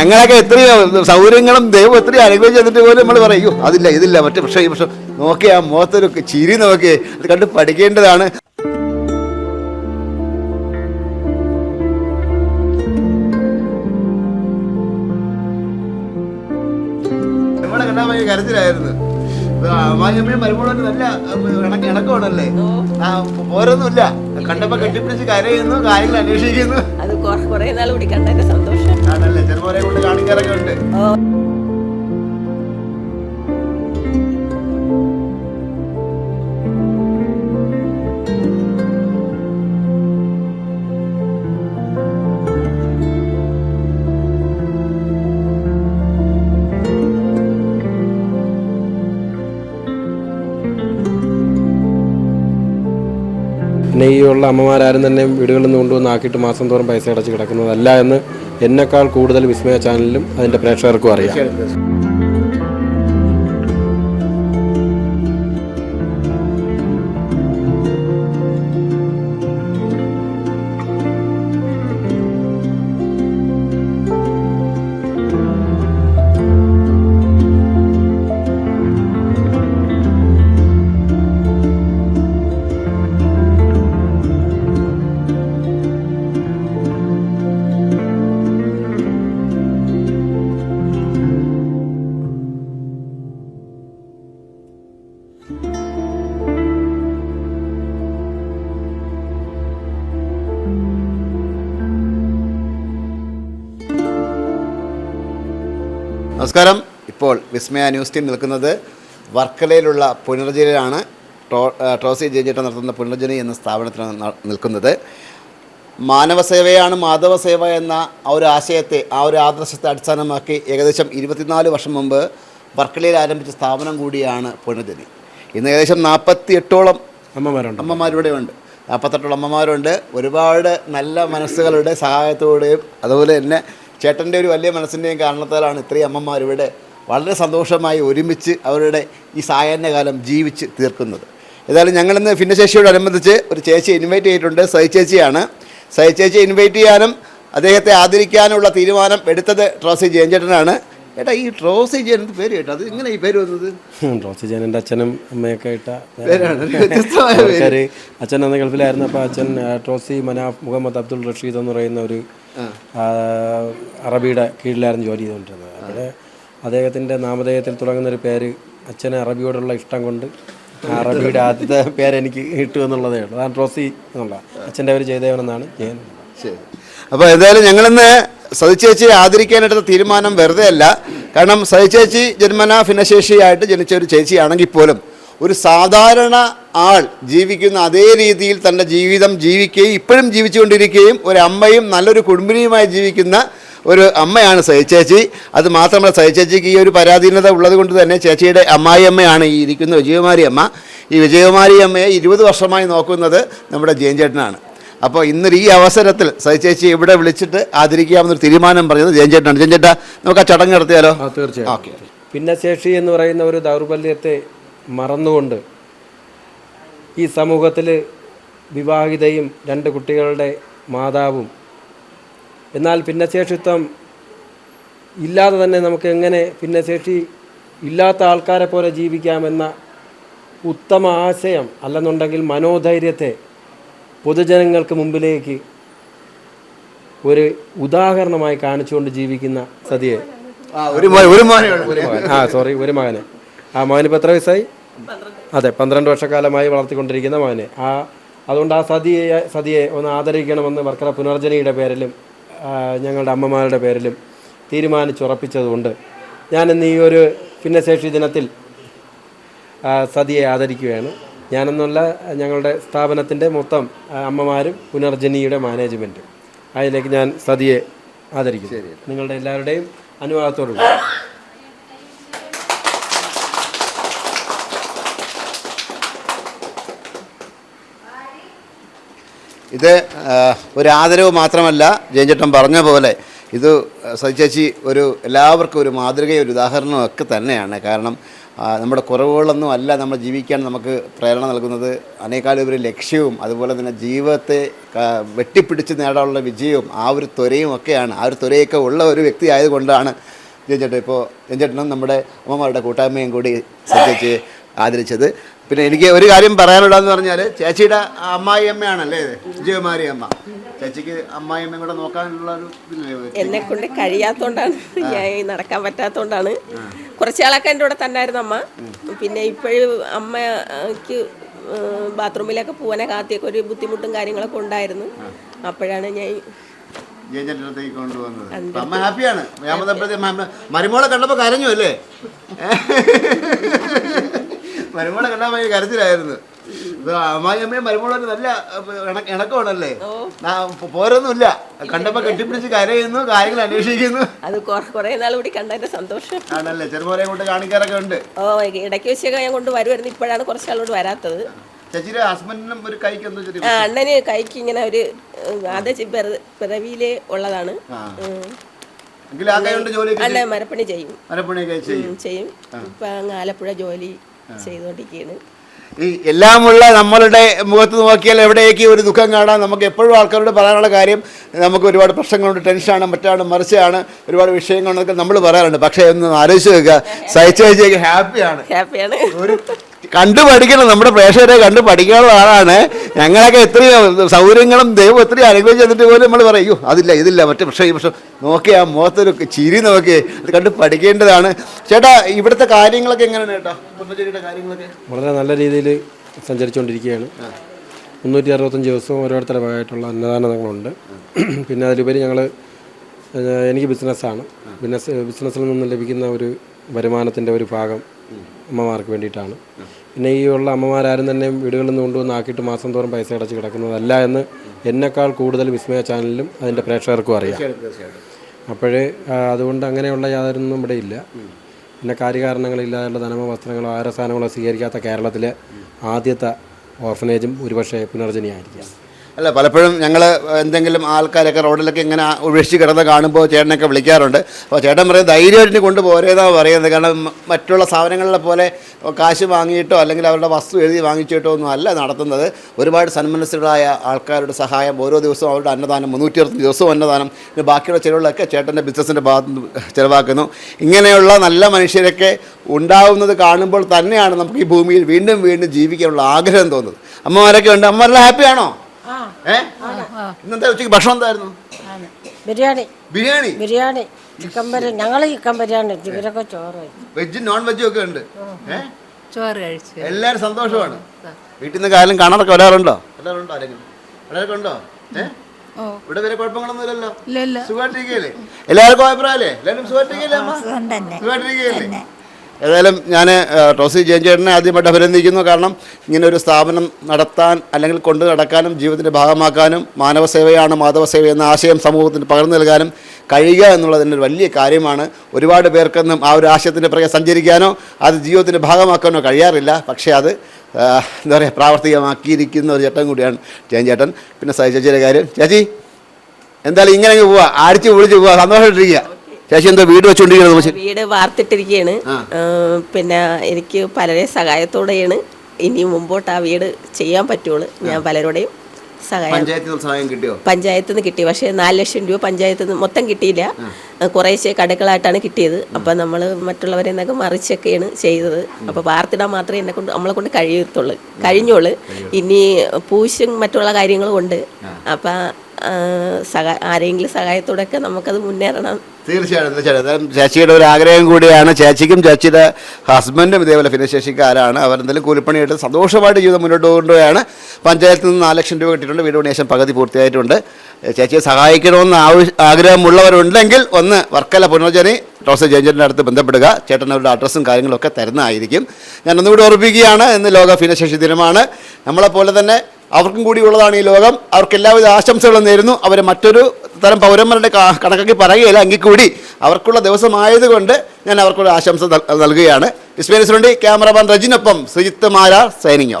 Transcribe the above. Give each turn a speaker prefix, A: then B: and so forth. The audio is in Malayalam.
A: ഞങ്ങളൊക്കെ എത്രയോ സൗകര്യങ്ങളും ദൈവം എത്രയോ അനുഗ്രഹം തന്നിട്ട് പോലും നമ്മൾ പറയൂ അതില്ല ഇതില്ല മറ്റു പക്ഷേ പക്ഷേ നോക്കി ആ മുഖത്തൊരു ചിരി നോക്കി അത് കണ്ട് പഠിക്കേണ്ടതാണ്. നമ്മളെ കണ്ടാൽ ഭയങ്കര കരച്ചിലായിരുന്നു. അമ്മായിയമ്മയും മരുമോളൊക്കെ നല്ല ഇണക്ക ഇണക്കമാണല്ലേ? ആ പോരൊന്നുമില്ല. കണ്ടപ്പോ കെട്ടിപ്പിടിച്ച് കരയുന്നു കാര്യങ്ങൾ അന്വേഷിക്കുന്നു.
B: കൊറ- നാൾ നാൾ പിടിക്കണ്ടൊക്കെ സന്തോഷം.
A: ആണല്ലേ ചെറുപോലെ കൊണ്ട് കാണിക്കാറൊക്കെ ഉണ്ട്.
B: ഓ.
C: പിന്നെ ഈ ഉള്ള അമ്മമാരാരും തന്നെ വീടുകളിൽ നിന്ന് കൊണ്ടുവന്ന് ആക്കിയിട്ട് മാസം തോറും പൈസ അടച്ച് കിടക്കുന്നതല്ല എന്ന് എന്നെക്കാൾ കൂടുതൽ വിസ്മയ ചാനലിലും അതിന്റെ പ്രേക്ഷകർക്കും അറിയാം.
A: നമസ്കാരം. ഇപ്പോൾ വിസ്മയ ന്യൂസ് ടീം നിൽക്കുന്നത് വർക്കലയിലുള്ള പുനർജനിയിലാണ് ടോ ടോസി ട്രോസി ജയിച്ചിട്ട് നടത്തുന്ന പുനർജനി എന്ന സ്ഥാപനത്തിലാണ് മാനവ നിൽക്കുന്നത് മാനവസേവയാണ് മാധവസേവ എന്ന ആ ഒരു ആശയത്തെ ആ ഒരു ആദർശത്തെ അടിസ്ഥാനമാക്കി ഏകദേശം ഇരുപത്തിനാല് വർഷം മുമ്പ് വർക്കലയിൽ ആരംഭിച്ച സ്ഥാപനം കൂടിയാണ് പുനർജനി. ഇന്ന് ഏകദേശം നാൽപ്പത്തി എട്ടോളം
C: അമ്മമാരുണ്ട്.
A: അമ്മമാരിവിടെ ഉണ്ട് നാൽപ്പത്തെട്ടോളം അമ്മമാരുണ്ട്. ഒരുപാട് നല്ല മനസ്സുകളുടെ സഹായത്തോടെയും അതുപോലെ തന്നെ ചേട്ടന്റെ ഒരു വലിയ മനസ്സിന്റെയും കാരണത്താലാണ് ഇത്രയും അമ്മമാർ ഇവിടെ വളരെ സന്തോഷമായി ഒരുമിച്ച് അവരുടെ ഈ സായാഹ്നകാലം ജീവിച്ച് തീർക്കുന്നത്. ഏതായാലും ഞങ്ങളിന്ന് ഭിന്നശേഷിയോടനുബന്ധിച്ച് ഒരു ചേച്ചി ഇൻവൈറ്റ് ചെയ്തിട്ടുണ്ട്. സൈ ചേച്ചിയാണ്. സൈ ചേച്ചി ഇൻവൈറ്റ് ചെയ്യാനും അദ്ദേഹത്തെ ആദരിക്കാനുള്ള തീരുമാനം എടുത്തത് ട്രോസി ജയൻചേട്ടനാണ്. ഏട്ടാ ഈ ട്രോസി ജയൻ എന്ത് പേര് കേട്ടോ. അത് ഇങ്ങനെ ഈ പേര് വന്നത്?
C: റോസി ജാനന്റെ അച്ഛനും അമ്മയൊക്കെ ഇട്ട
A: പേരാണ്. ഒരു വ്യത്യസ്തമായ പേര്.
C: ആൾക്കാര് അച്ഛൻ അന്ന് ഗൾഫിലായിരുന്നു അപ്പോൾ അച്ഛൻ ആ, ട്രോസി മനാഫ് മുഹമ്മദ് അബ്ദുൾ റഷീദ് എന്ന് പറയുന്ന ഒരു ആ, അറബിയുടെ കീഴിലായിരുന്നു ജോലി ചെയ്തുകൊണ്ടിരുന്നത്. അവിടെ അദ്ദേഹത്തിന്റെ നാമധേയത്തിൽ തുടങ്ങുന്ന ഒരു പേര് അച്ഛന് അറബിയോടുള്ള ഇഷ്ടം കൊണ്ട് ആ അറബിയുടെ ആദ്യത്തെ പേര് എനിക്ക് ഇട്ടു എന്നുള്ളതേ ഉള്ളൂ. അതാണ് ട്രോസി എന്നുള്ള. അച്ഛന്റെ പേര് ജയദേവൻ എന്നാണ് ജയൻ.
A: ശരി. അപ്പോൾ എന്തായാലും ഞങ്ങളിന്ന് സതിച്ചേച്ചി ആദരിക്കാനെടുത്ത തീരുമാനം വെറുതെ അല്ല കാരണം സതിച്ചേച്ചി ജന്മന ഭിന്നശേഷിയായിട്ട് ജനിച്ച ഒരു ചേച്ചിയാണെങ്കിൽ പോലും ഒരു സാധാരണ ആൾ ജീവിക്കുന്ന അതേ രീതിയിൽ തന്റെ ജീവിതം ജീവിക്കുകയും ഇപ്പോഴും ജീവിച്ചുകൊണ്ടിരിക്കുകയും ഒരു അമ്മയും നല്ലൊരു കുടുംബിനിയുമായി ജീവിക്കുന്ന ഒരു അമ്മയാണ് സഹിച്ചേച്ചി അത് മാത്രമല്ല സഹിച്ചേച്ചിക്ക് ഈ ഒരു പരാധീനത ഉള്ളത് കൊണ്ട് തന്നെ ചേച്ചിയുടെ അമ്മായി അമ്മയാണ് ഈ ഇരിക്കുന്ന വിജയകുമാരി അമ്മ. ഈ വിജയകുമാരി അമ്മയെ ഇരുപത് വർഷമായി നോക്കുന്നത് നമ്മുടെ ജയൻ ചേട്ടനാണ്. അപ്പോൾ ഇന്നൊരു ഈ അവസരത്തിൽ സഹിച്ചേച്ചി ഇവിടെ വിളിച്ചിട്ട് ആദരിക്കാമെന്നൊരു തീരുമാനം പറഞ്ഞത് ജയൻ ചേട്ടനാണ് ജയൻ ചേട്ടാ നമുക്ക് ആ ചടങ്ങ് നടത്തിയാലോ?
C: തീർച്ചയായും.
A: ഓക്കെ.
C: ഭിന്നശേഷി എന്ന് പറയുന്ന ഒരു ദൗർബല്യത്തെ മറന്നുകൊണ്ട് ഈ സമൂഹത്തിൽ വിവാഹിതയും രണ്ട് കുട്ടികളുടെ മാതാവും. എന്നാൽ ഭിന്നശേഷിത്വം ഇല്ലാതെ തന്നെ നമുക്ക് എങ്ങനെ ഭിന്നശേഷി ഇല്ലാത്ത ആൾക്കാരെ പോലെ ജീവിക്കാമെന്ന ഉത്തമ ആശയം അല്ലെന്നുണ്ടെങ്കിൽ മനോധൈര്യത്തെ പൊതുജനങ്ങൾക്ക് മുമ്പിലേക്ക് ഒരു ഉദാഹരണമായി കാണിച്ചുകൊണ്ട് ജീവിക്കുന്ന സതിയെ.
A: ആ
C: സോറി ഒരു മകനെ. ആ മകന് ഇപ്പം എത്ര വയസ്സായി? അതെ പന്ത്രണ്ട് വർഷക്കാലമായി വളർത്തിക്കൊണ്ടിരിക്കുന്ന മകനെ. ആ അതുകൊണ്ട് ആ സതിയെ സതിയെ ഒന്ന് ആദരിക്കണമെന്ന് വർക്കല പുനർജനിയുടെ പേരിലും ഞങ്ങളുടെ അമ്മമാരുടെ പേരിലും തീരുമാനിച്ചുറപ്പിച്ചതുകൊണ്ട് ഞാനിന്ന് ഈ ഒരു ഭിന്നശേഷി ദിനത്തിൽ സതിയെ ആദരിക്കുകയാണ്. ഞാനെന്നുള്ള ഞങ്ങളുടെ സ്ഥാപനത്തിന്റെ മൊത്തം അമ്മമാരും പുനർജനിയുടെ മാനേജ്മെന്റും. അതിലേക്ക് ഞാൻ സതിയെ ആദരിക്കും നിങ്ങളുടെ എല്ലാവരുടെയും അനുവാദത്തോടു
A: ഇത് ഒരു ആദരവ് മാത്രമല്ല ജയഞ്ചേട്ടൻ പറഞ്ഞ പോലെ ഇത് സതി ചേച്ചി ഒരു എല്ലാവർക്കും ഒരു മാതൃകയും ഒരു ഉദാഹരണമൊക്കെ ഒക്കെ തന്നെയാണ്. കാരണം നമ്മുടെ കുറവുകളൊന്നും അല്ല നമ്മൾ ജീവിക്കാൻ നമുക്ക് പ്രേരണ നൽകുന്നത്. അതിനേക്കാളുപരി ലക്ഷ്യവും അതുപോലെ തന്നെ ജീവിതത്തെ വെട്ടിപ്പിടിച്ച് നേടാനുള്ള വിജയവും ആ ഒരു ത്വരയും ഒക്കെയാണ്. ആ ഒരു ത്വരയൊക്കെ ഉള്ള ഒരു വ്യക്തി ആയതുകൊണ്ടാണ് ജയചേട്ടൻ ഇപ്പോൾ ജയചേട്ടനും നമ്മുടെ അമ്മമാരുടെ കൂട്ടായ്മയും കൂടി ശ്രദ്ധിച്ച് ആദരിച്ചത്. പിന്നെ എനിക്ക് ഒരു കാര്യം പറയാനുള്ളതെന്ന് പറഞ്ഞാൽ ചേച്ചിയുടെ അമ്മായി അമ്മയാണല്ലേ വിജയകുമാരി അമ്മ. ചേച്ചിക്ക് അമ്മായി അമ്മയും കൂടെ നോക്കാനുള്ള ഒരു
B: എന്നെ കൊണ്ട് കഴിയാത്തോണ്ടാണ് ഞാൻ നടക്കാൻ പറ്റാത്തോണ്ടാണ്. കുറച്ചാളൊക്കെ എന്റെ കൂടെ തന്നായിരുന്നു അമ്മ. പിന്നെ ഇപ്പോഴും അമ്മയ്ക്ക് ബാത്റൂമിലൊക്കെ പോകാനെ കാത്തിയൊക്കെ ഒരു ബുദ്ധിമുട്ടും കാര്യങ്ങളൊക്കെ ഉണ്ടായിരുന്നു. അപ്പോഴാണ് ഞാൻ
A: ജയചേട്ടന്റെ അടുത്തേക്ക് കൊണ്ടുവന്നത് അമ്മ ഹാപ്പിയാണ്. ഞാൻ മരുമോളെ കണ്ടപ്പോൾ കരഞ്ഞു അല്ലേ? മരുമോളെ കണ്ടാൽ ഭയങ്കര കരച്ചിലായിരുന്നു. അമ്മായി അമ്മയും മരുമോളും നല്ല ഇണക്കമാണല്ലേ? പോരൊന്നുമില്ല. കണ്ടപ്പോൾ കെട്ടിപ്പിടിച്ച് കരയുന്നു കാര്യങ്ങൾ അന്വേഷിക്കുന്നു.
B: അത് കുറെ നാൾ കൂടി കണ്ടതിന്റെ സന്തോഷം.
A: ആണല്ലേ? ചെറുപോലെ കൊണ്ട് കാണിക്കാറൊക്കെ ഉണ്ട്.
B: ഓ ഇടയ്ക്ക് വെച്ചൊക്കെ ഞാൻ കൊണ്ട് വരുമായിരുന്നു ഇപ്പോഴാണ് കുറച്ചാളോട് വരാത്തത്.
A: ചേച്ചിയുടെ ഹസ്ബൻഡിനും ഒരു കൈക്ക് എന്തോ
B: അണ്ണന് കൈക്ക് ഇങ്ങനെ ഒരു അത് ചി- പിറ- ഉള്ളതാണ്.
A: കൊണ്ട് ജോലിയൊക്കെ
B: അണ്ണൻ മരപ്പണി ചെയ്യും.
A: ചെയ്യും.
B: ചെയ്യും. ഇപ്പൊ ആലപ്പുഴ ജോലി ചെയ്തുകൊണ്ടിരിക്കുകയാണ്.
A: ഈ എല്ലാമുള്ള നമ്മളുടെ മുഖത്ത് നോക്കിയാൽ എവിടേക്ക് ഒരു ദുഃഖം കാണാം? നമുക്ക് എപ്പോഴും ആൾക്കാരോട് പറയാനുള്ള കാര്യം നമുക്ക് ഒരുപാട് പ്രശ്നങ്ങളുണ്ട് ടെൻഷനാണ് മറ്റാണ് മറിച്ചാണ് ഒരുപാട് വിഷയങ്ങളൊക്കെ നമ്മൾ പറയാറുണ്ട്. പക്ഷേ ഒന്ന് ആലോചിച്ച് നോക്കുക സഹിച്ച് ഹാപ്പിയാണ്.
B: ഹാപ്പിയാണ്.
A: ഒരു കണ്ടു പഠിക്കണം. നമ്മുടെ പ്രേക്ഷകരെ കണ്ടു പഠിക്കാനുള്ള ആളാണ്. ഞങ്ങളൊക്കെ എത്രയും സൗകര്യങ്ങളും ദൈവം എത്രയും അനുഗ്രഹിച്ച് തന്നിട്ട് പോലും നമ്മൾ പറയൂ അതില്ല ഇതില്ല മറ്റേ പ്രശ്നം ഈ പ്രശ്നം. നോക്കി ആ മുഖത്തൊരു ചിരി നോക്കി അത് കണ്ട് പഠിക്കേണ്ടതാണ്. ചേട്ടാ ഇവിടുത്തെ കാര്യങ്ങളൊക്കെ എങ്ങനെയാണ് ചേട്ടാ? കാര്യങ്ങളൊക്കെ?
C: വളരെ നല്ല രീതിയിൽ സഞ്ചരിച്ചുകൊണ്ടിരിക്കുകയാണ്. മുന്നൂറ്റി അറുപത്തഞ്ച് ദിവസവും ഓരോരുത്തരുടെ ഭാഗമായിട്ടുള്ള അന്നദാനങ്ങളുണ്ട്. പിന്നെ അതിലുപരി ഞങ്ങൾ എനിക്ക് ബിസിനസ്സാണ് ബിസിനസ് ബിസിനസ്സിൽ നിന്ന് ലഭിക്കുന്ന ഒരു വരുമാനത്തിന്റെ ഒരു ഭാഗം അമ്മമാർക്ക് വേണ്ടിയിട്ടാണ്. പിന്നെ ഈ ഉള്ള അമ്മമാരാരും തന്നെ വീടുകളിൽ നിന്ന് കൊണ്ടുവന്ന് ആക്കിയിട്ട് മാസം തോറും പൈസ അടച്ച് കിടക്കുന്നതല്ല എന്ന് എന്നെക്കാൾ കൂടുതൽ വിസ്മയ ചാനലിലും അതിന്റെ പ്രേക്ഷകർക്കും അറിയാം. അപ്പോഴേ അതുകൊണ്ട് അങ്ങനെയുള്ള യാതൊരൊന്നും ഇവിടെ ഇല്ല. പിന്നെ കാര്യകാരണങ്ങളില്ലാതെയുള്ള ധനമോ വസ്ത്രങ്ങളോ ആഹാര സാധനങ്ങളോ സ്വീകരിക്കാത്ത കേരളത്തിലെ ആദ്യത്തെ ഓർഫനേജും ഒരുപക്ഷെ പുനർജനിയായിരിക്കാം.
A: അല്ല പലപ്പോഴും ഞങ്ങൾ എന്തെങ്കിലും ആൾക്കാരൊക്കെ റോഡിലൊക്കെ ഇങ്ങനെ ഉപേക്ഷിച്ച് കിടന്ന് കാണുമ്പോൾ ചേട്ടനൊക്കെ വിളിക്കാറുണ്ട്. അപ്പോൾ ചേട്ടൻ പറയും ധൈര്യമായിട്ട് കൊണ്ടുപോരേന്നാണ് പറയുന്നത്. കാരണം മറ്റുള്ള സ്ഥാപനങ്ങളിലെ പോലെ കാശ് വാങ്ങിയിട്ടോ അല്ലെങ്കിൽ അവരുടെ വസ്തു എഴുതി വാങ്ങിച്ചിട്ടോ ഒന്നും അല്ല നടത്തുന്നത്. ഒരുപാട് സന്മനസ്സുകളായ ആൾക്കാരുടെ സഹായം ഓരോ ദിവസവും അവരുടെ അന്നദാനം മുന്നൂറ്റി അറുപത്തി ദിവസവും അന്നദാനം പിന്നെ ബാക്കിയുള്ള ചിലവുകളൊക്കെ ചേട്ടന്റെ ബിസിനസ്സിന്റെ ഭാഗത്ത് ചിലവാക്കുന്നു. ഇങ്ങനെയുള്ള നല്ല മനുഷ്യരൊക്കെ ഉണ്ടാവുന്നത് കാണുമ്പോൾ തന്നെയാണ് നമുക്ക് ഈ ഭൂമിയിൽ വീണ്ടും വീണ്ടും ജീവിക്കാനുള്ള ആഗ്രഹം തോന്നുന്നത്. അമ്മമാരൊക്കെ ഉണ്ട്. അമ്മമാരെല്ലാം ഹാപ്പിയാണോ ഏ? ഇന്നത്തെ ഉച്ചയ്ക്ക് ഭക്ഷണം എന്തായിരുന്നു?
D: ബിരിയാണി.
A: ബിരിയാണി?
D: ബിരിയാണി ചിക്കൻ ബിരിയാണി ഞങ്ങൾ ചിക്കൻ ബിരിയാണി ഇവരൊക്കെ ചോറ്.
A: വെജും നോൺ വെജും ഒക്കെ ഉണ്ട്. ഏ?
E: ചോറ് കഴിച്ചു.
A: എല്ലാവരും സന്തോഷമാണ്. വീട്ടിൽ നിന്ന് കാലം കാണാറൊക്കെ വരാറുണ്ടോ? വരാറുണ്ടോ ആരെങ്കിലും? എല്ലാവർക്കും ഉണ്ടോ? ഏ? ഇവിടെ വരെ കുഴപ്പങ്ങളൊന്നും ഇല്ലല്ലോ?
E: ഇല്ല ഇല്ല
A: സുഖമായിട്ടിരിക്കുകയല്ലേ? എല്ലാവർക്കും അഭിപ്രായമല്ലേ? എല്ലാവരും സുഖമായിട്ടിരിക്കുകയല്ലേ അമ്മ? സുഖമായിട്ടിരിക്കുകയല്ലേ? ഏതായാലും ഞാൻ ടോസി ജയഞ്ചേട്ടനെ ആദ്യമായിട്ട് അഭിനന്ദിക്കുന്നു. കാരണം ഇങ്ങനെ ഒരു സ്ഥാപനം നടത്താൻ അല്ലെങ്കിൽ കൊണ്ടു നടക്കാനും ജീവിതത്തിന്റെ ഭാഗമാക്കാനും മാനവ സേവയാണ് മാധവ സേവ എന്ന ആശയം സമൂഹത്തിന് പകർന്നു നൽകാനും കഴിയുക എന്നുള്ളതിന്റെ ഒരു വലിയ കാര്യമാണ്. ഒരുപാട് പേർക്കൊന്നും ആ ഒരു ആശയത്തിന്റെ പുറകെ സഞ്ചരിക്കാനോ അത് ജീവിതത്തിന്റെ ഭാഗമാക്കാനോ കഴിയാറില്ല. പക്ഷേ അത് എന്താ പറയുക പ്രാവർത്തികമാക്കിയിരിക്കുന്ന ഒരു ചേട്ടൻ കൂടിയാണ് ജയൻ ചേട്ടൻ പിന്നെ സഹി ചേച്ചിയുടെ കാര്യം. ചേച്ചി എന്തായാലും ഇങ്ങനെ പോവുക പോവാ. അടിച്ച് പൊളിച്ച് പോവാ. സന്തോഷമായിട്ടിരിക്കുക. ചേച്ചി എന്താ വീട് വെച്ചുകൊണ്ടിരിക്കുന്നത്
B: വീട് വാർത്തിട്ടിരിക്കുകയാണ് പിന്നെ എനിക്ക് പലരെ സഹായത്തോടെയാണ് ഇനി മുമ്പോട്ട് ആ വീട് ചെയ്യാൻ പറ്റുള്ളൂ. ഞാൻ പലരുടെയും സഹായം
A: കിട്ടിയോ?
B: പഞ്ചായത്തിൽ നിന്ന് കിട്ടി. പക്ഷേ നാല് ലക്ഷം രൂപ പഞ്ചായത്തിൽ നിന്ന് മൊത്തം കിട്ടിയില്ല. കുറേശ്ശെ കടകളായിട്ടാണ് കിട്ടിയത്. അപ്പം നമ്മൾ മറ്റുള്ളവരെ നിന്നൊക്കെ മറിച്ചൊക്കെയാണ് ചെയ്തത്. അപ്പോൾ വാർത്തിടാൻ മാത്രമേ എന്നെ കൊണ്ട് നമ്മളെ കൊണ്ട് കഴിയത്തുള്ളൂ. കഴിഞ്ഞോളൂ. ഇനി പൂശും മറ്റുള്ള കാര്യങ്ങളും ഉണ്ട്. അപ്പം സഹാ ആരെങ്കിലും സഹായത്തോടൊക്കെ നമുക്കത് മുന്നേറണം.
A: തീർച്ചയായിട്ടും തീർച്ചയായിട്ടും. ചേച്ചിയുടെ ഒരു ആഗ്രഹം കൂടിയാണ്. ചേച്ചിക്കും ചേച്ചിയുടെ ഹസ്ബൻഡും ഇതേപോലെ ഭിന്നശേഷിക്കാരാണ്. അവരെന്തെങ്കിലും കൂലിപ്പണിയായിട്ട് സന്തോഷമായിട്ട് ജീവിതം മുന്നോട്ട് കൊണ്ടുപോയാണ് പഞ്ചായത്തിൽ നിന്ന് നാല് ലക്ഷം രൂപ കിട്ടിയിട്ടുണ്ട്. വീട് പണിയേശം പകുതി പൂർത്തിയായിട്ടുണ്ട്. ചേച്ചിയെ സഹായിക്കണമെന്ന് ആവശ്യ ആഗ്രഹമുള്ളവരുണ്ടെങ്കിൽ ഒന്ന് വർക്കല പുനർജനി ടോസ് ജയഞ്ചേട്ടന്റെ അടുത്ത് ബന്ധപ്പെടുക. ചേട്ടൻ അവരുടെ അഡ്രസ്സും കാര്യങ്ങളൊക്കെ തരുന്നതായിരിക്കും. ഞാൻ ഒന്നുകൂടി ഓർപ്പിക്കുകയാണ് ഇന്ന് ലോക ഭിന്നശേഷി ദിനമാണ്. നമ്മളെപ്പോലെ തന്നെ അവർക്കും കൂടി ഉള്ളതാണ് ഈ ലോകം. അവർക്ക് എല്ലാവിധ ആശംസകളും നേരുന്നു. അവർ മറ്റൊരു തരം പൗരന്മാരുടെ കണക്കാക്കി പറയുകയില്ല. എങ്കിൽ കൂടി അവർക്കുള്ള ദിവസമായതുകൊണ്ട് ഞാൻ അവർക്കുള്ള ആശംസ നൽകുകയാണ്. ഇസ്മേലിസ് വേണ്ടി ക്യാമറമാൻ റജിനൊപ്പം ശ്രീജിത്ത് മാരാർ സൈനിങ് ഓഫ്.